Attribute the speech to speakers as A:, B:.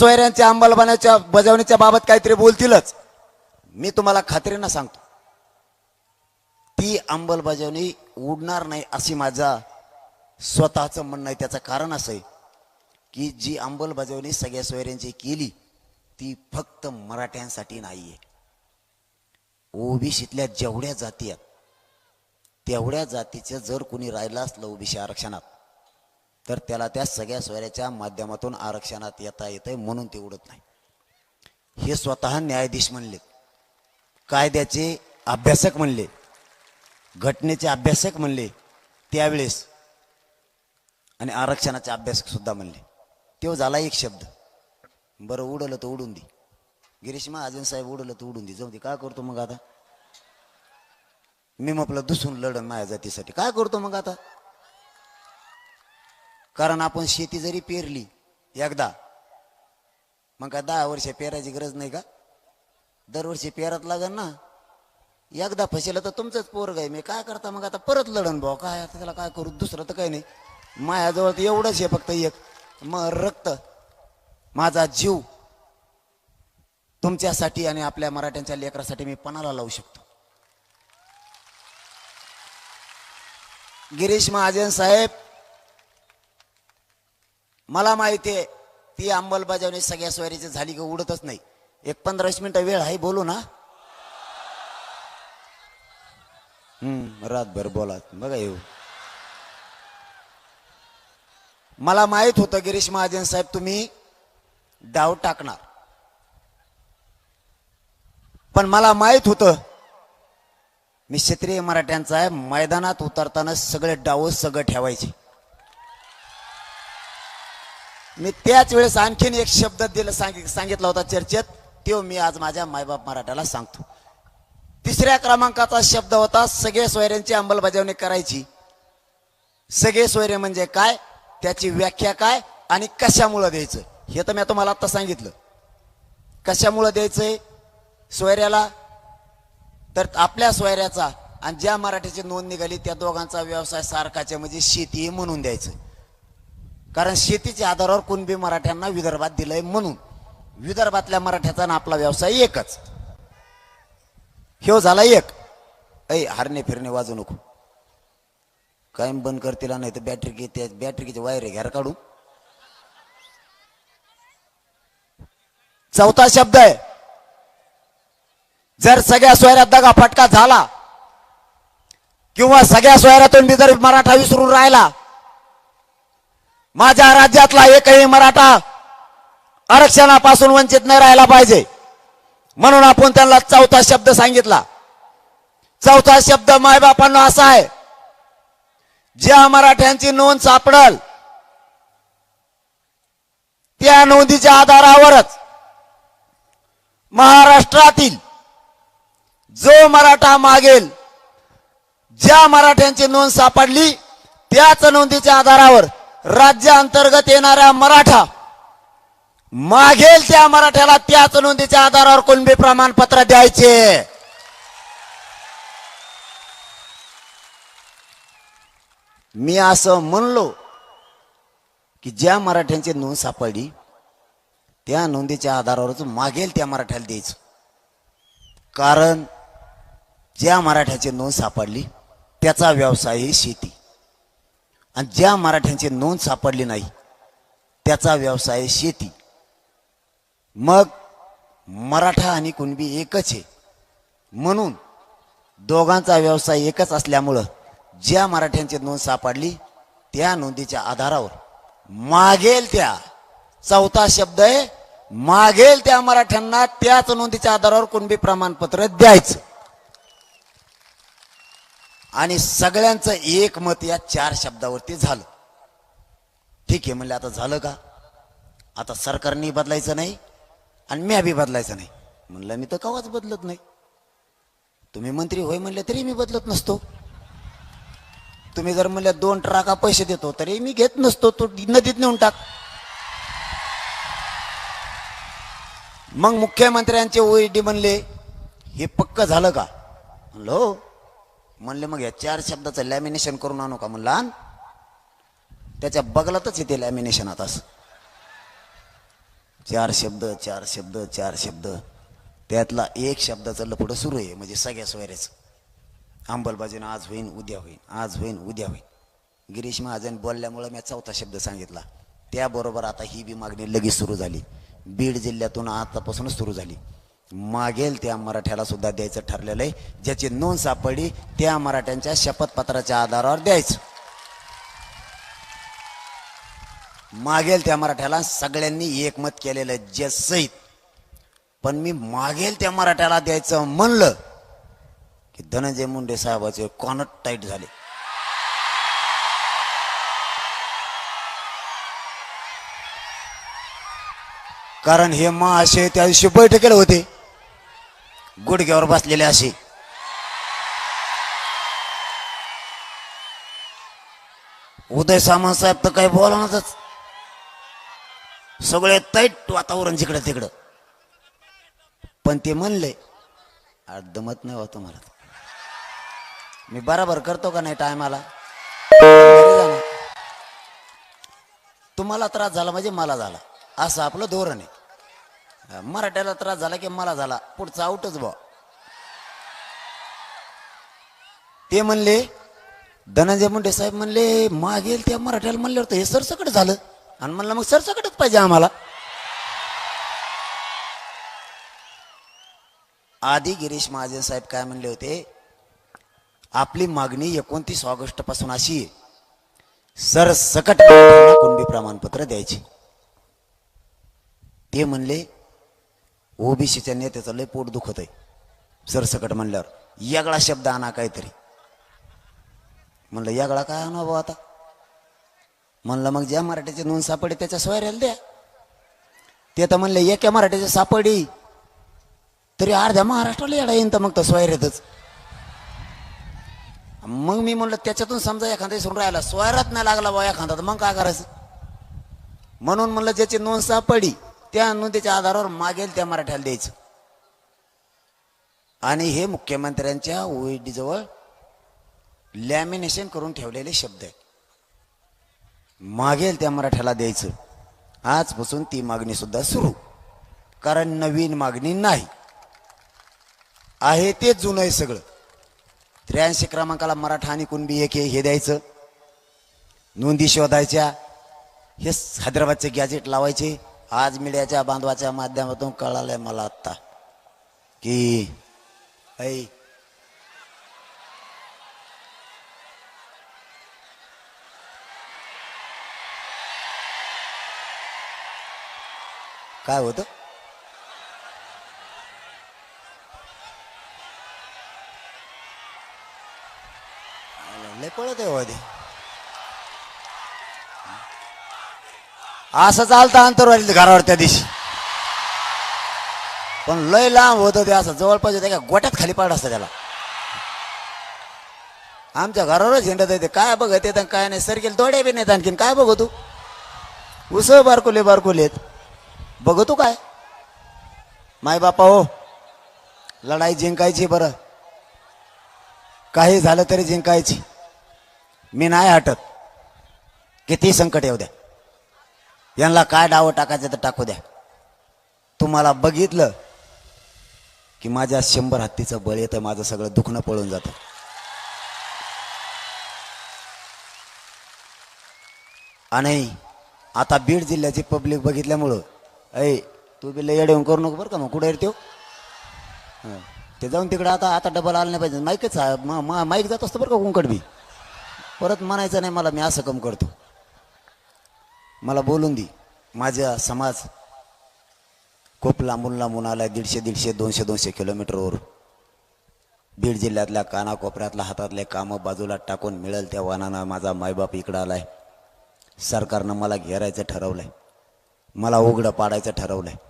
A: सोयऱ्यांच्या अंमलबजावणीच्या बजावणीच्या बाबत काहीतरी बोलतीलच. मी तुम्हाला खात्रीनं सांगतो. ती अंमलबजावणी उडणार नाही अशी माझा स्वतःचं म्हणणं आहे. त्याचं कारण असं आहे की जी अंमलबजावणी सगळ्या सोयऱ्यांची केली ती फक्त मराठ्यांसाठी नाही आहे ओबीसीतल्या जेवढ्या जाती आहेत तेवढ्या जातीचं जर कोणी राहिलं असलं ओबीसी आरक्षणात तर त्याला त्या सगळ्या सोयऱ्याच्या माध्यमातून आरक्षणात येता येतंय म्हणून ते उडत नाही. हे स्वतः न्यायाधीश म्हणले. कायद्याचे अभ्यासक म्हणले. घटनेचे अभ्यासक म्हणले त्यावेळेस. आणि आरक्षणाचे अभ्यासक सुद्धा म्हणले. तो झाला एक शब्द. बरं उडलं तर उडून दे. गिरीश महाजन साहेब उडलं तर उडून दे. जाऊ दे काय करतो मग आता? मी म्हटलं दुसून लढण माझ्या जातीसाठी. काय करतो मग आता? कारण आपण शेती जरी पेरली एकदा मग काय दहा वर्ष पेरायची गरज नाही का? दरवर्षी पेरत लागन ना. एकदा फसेलं तर तुमचंच पोरग आहे. मी काय करता मग आता परत लढन भाऊ? काय आता त्याला काय करू? दुसरं तर काही नाही. माझ्याजवळ तर एवढंच आहे फक्त एक. मग रक्त माझा जीव तुमच्यासाठी आणि आपल्या मराठ्यांच्या लेकरासाठी मी पणाला लावू शकतो. गिरीश महाजन साहेब मला माहिती आहे ती अंमलबजावणी सगळ्या सोयरीची झाली की उडतच नाही. एक पंधरा मिनटं मिनिटं वेळ आहे बोलू ना? हम्म रातभर बोला. बघा येऊ. मला माहीत होतं गिरीश महाजन साहेब तुम्ही डाव टाकणार. पण मला माहीत होतं मी क्षेत्रीय मराठ्यांचा आहे मैदानात उतरताना सगळे डाव सगळं ठेवायचे. मी त्याच वेळेस आणखीन एक शब्द दिला सांगित सांगितला होता चर्चेत. तो मी आज माझ्या मायबाप मराठ्याला सांगतो. तिसऱ्या क्रमांकाचा शब्द होता सगळे सोयऱ्यांची अंमलबजावणी करायची. सगळे सोयरे म्हणजे काय? त्याची व्याख्या काय आणि कशामुळं द्यायचं? हे तर मी तुम्हाला आत्ता सांगितलं. कशामुळं द्यायचंय? सोयऱ्याला. तर आपल्या सोयऱ्याचा आणि ज्या मराठीची नोंद निघाली त्या दोघांचा व्यवसाय सारखाचे म्हणजे शेती म्हणून द्यायचं. कारण शेतीच्या आधारावर कुणबी मराठ्यांना विदर्भात दिलंय म्हणून. विदर्भातल्या मराठ्याचा ना आपला व्यवसाय एकच. ह्यो झाला एक. ऐ हरणे फिरणे वाजू नको. कायम बंद करतील नाही तर बॅटरी घेते बॅटरीचे वायर घ्यार काढू. चौथा शब्द आहे. जर सगळ्या सोयऱ्यात दगा फटका झाला किंवा सगळ्या सोयऱ्यातून मी जर मराठा विसरून राहिला माझ्या राज्यातला एकही मराठा आरक्षणापासून वंचित नाही राहायला पाहिजे. म्हणून आपण त्यांना चौथा शब्द सांगितला. चौथा शब्द मायबापांना असा आहे. ज्या मराठ्यांची नोंद सापडल त्या नोंदीच्या आधारावरच महाराष्ट्रातील जो मराठा मागेल ज्या मराठ्यांची नोंद सापडली त्याच नोंदीच्या आधारावर राज्याअंतर्गत येणाऱ्या मराठा मागेल त्या मराठ्याला त्याच नोंदीच्या आधारावर कुणबी प्रमाणपत्र द्यायचे? मी असं म्हणलो की ज्या मराठ्यांची नोंद सापडली त्या नोंदीच्या आधारावरच मागेल त्या मराठ्याला द्यायचं. कारण ज्या मराठ्याची नोंद सापडली त्याचा व्यवसाय ही शेती. आणि ज्या मराठ्यांची नोंद सापडली नाही त्याचा व्यवसाय शेती. मग मराठा आणि कुणबी एकच आहे. म्हणून दोघांचा व्यवसाय एकच असल्यामुळं ज्या मराठ्यांची नोंद सापडली त्या नोंदीच्या आधारावर मागेल त्या. चौथा शब्द आहे मागेल त्या मराठ्यांना त्याच नोंदीच्या आधारावर कुणबी प्रमाणपत्र द्यायचं. आणि सगळ्यांचं एक मत या चार शब्दावरती झालं. ठीक आहे म्हणलं आता झालं का? आता सरकारने बदलायचं नाही आणि मी बी बदलायचं नाही. म्हणलं मी तर कवाच बदलत नाही. तुम्ही मंत्री होय म्हणले तरी मी बदलत नसतो. तुम्ही जर म्हणल्या दोन ट्राका पैसे देतो तरी मी घेत नसतो. तो नदीत नेऊन टाक. मग मुख्यमंत्र्यांचे ओईडी म्हणले हे पक्क झालं का? म्हणलं हो. म्हणले मग या चार शब्दाचं लॅमिनेशन करून आणू का म्हणला त्याच्या बगलातच येते लॅमिनेशन आता. चार शब्द चार शब्द चार शब्द. त्यातला एक शब्दाचं लपडं सुरू आहे म्हणजे सगळ्या सोयऱ्याच. अंमलबाजीनं आज होईन उद्या होईन आज होईन उद्या होईन. गिरीश महाजन बोलल्यामुळं मी चौथा शब्द सांगितला. त्याबरोबर आता ही बी मागणी लगेच सुरू झाली. बीड जिल्ह्यातून आतापासूनच सुरू झाली. मागेल त्या मराठ्याला सुद्धा द्यायचं ठरलेलं आहे. ज्याची नोंद सापडली त्या मराठ्यांच्या शपथपत्राच्या आधारावर द्यायचं. मागेल त्या मराठ्याला सगळ्यांनी एकमत केलेलं जे सहित पण मी मागेल त्या मराठ्याला द्यायचं म्हणलं की धनंजय मुंडे साहेबाचे कॉनट टाईट झाले. कारण हे महाशय असे त्या दिवशी बैठकीला होते. गुडघ्यावर बसलेले असे. उदय सामंत साहेब तर काही बोलणारच सगळे तैट वातावरण जिकडं तिकडं. पण ते म्हणले दमत नाही होतो मला मी बराबर करतो का नाही टायमाला तुम्हाला त्रास झाला म्हणजे मला झाला. असं आपलं धोरण आहे. मराठ्याला त्रास झाला की मला झाला. पुढचा आउटच बा ते म्हणले धनंजय मुंडे साहेब म्हणले मागेल त्या मराठ्याला म्हणल्यावर होतं हे सरसकट झालं. आणि म्हणलं मग सरसकटच पाहिजे आम्हाला. आधी गिरीश महाजन साहेब काय म्हणले होते आपली मागणी एकोणतीस ऑगस्टपासून अशी आहे. सरसकट कुंडी कुणबी प्रमाणपत्र द्यायची. ते म्हणले ओबीसीच्या नेत्याचं लय पोट दुखत आहे. सरसकट म्हणल्यावर यागळा शब्द आणा काहीतरी. म्हणलं यागळा काय आणा भाऊ आता? म्हणलं मग ज्या मराठीची नोंद सापडी त्याच्या सोयऱ्याला द्या. ते तर म्हणले एका मराठीची सापडी तरी अर्ध्या महाराष्ट्राला येडा येईन तर मग तर सोयऱ्यातच. मग मी म्हणलं त्याच्यातून समजा एखादा सोडून राहिला सोयरात नाही लागला बा एखादा तर मग काय करायचं? म्हणून म्हणलं ज्याची नोंद सापडी त्या नोंदीच्या आधारावर मागेल त्या मराठ्याला द्यायचं. आणि हे मुख्यमंत्र्यांच्या ओईडी जवळ लॅमिनेशन करून ठेवलेले शब्द आहेत. मागेल त्या मराठ्याला द्यायचं. आजपासून ती मागणी सुद्धा सुरू. कारण नवीन मागणी नाही. आहे ते जुनं आहे सगळं. त्र्याऐंशी क्रमांकाला मराठा आणि कुणबी एक हे द्यायचं. नोंदी शोधायच्या. हे हैदराबादचे गॅजेट लावायचे. आज मीडियाच्या बांधवाच्या माध्यमातून कळालंय मला आत्ता. की ऐ काय होतं? लय पळत हो आहे असं चालतं अंतरवाली घरावर त्या दिवशी. पण लय लांब होतं ते असं जवळपास त्या का गोट्यात खाली पाड असतं त्याला. आमच्या घरावरच हिंडत येते काय बघत येत काय नाही. सरकेल दोड्या बी नाहीत आणखीन. काय बघू तू? उस बारकुले बारकुलेत बघतो काय? माय बापा हो लढाई जिंकायची बरं. काही झालं तरी जिंकायची. मी नाही हटत. किती संकट येऊ द्या. यांना काय डावं टाकायचं तर टाकू द्या. तुम्हाला बघितलं की माझ्या शंभर हत्तीचं बळ येतं माझं सगळं दुखणं पळून जातं. आणि आता बीड जिल्ह्याची पब्लिक बघितल्यामुळं ऐ तू बी लय येऊन करू नको बरं का मग कुठे येतो ते जाऊन तिकडे आता आता डबल आलं नाही पाहिजे. माईकच आहे. मा- माईक जात असतं बरं का कुंकड बी. परत म्हणायचं नाही मला मी असं कम करतो. मला बोलून दे. माझा समाज खूप लांबून लांबून आलाय दीडशे दीडशे दोनशे दोनशे किलोमीटरवर बीड जिल्ह्यातल्या कानाकोपऱ्यातल्या हातातले कामं बाजूला टाकून मिळेल त्या वाहनानं माझा मायबाप इकडं आलाय. सरकारनं मला घेरायचं ठरवलंय. मला उघडं पाडायचं ठरवलंय.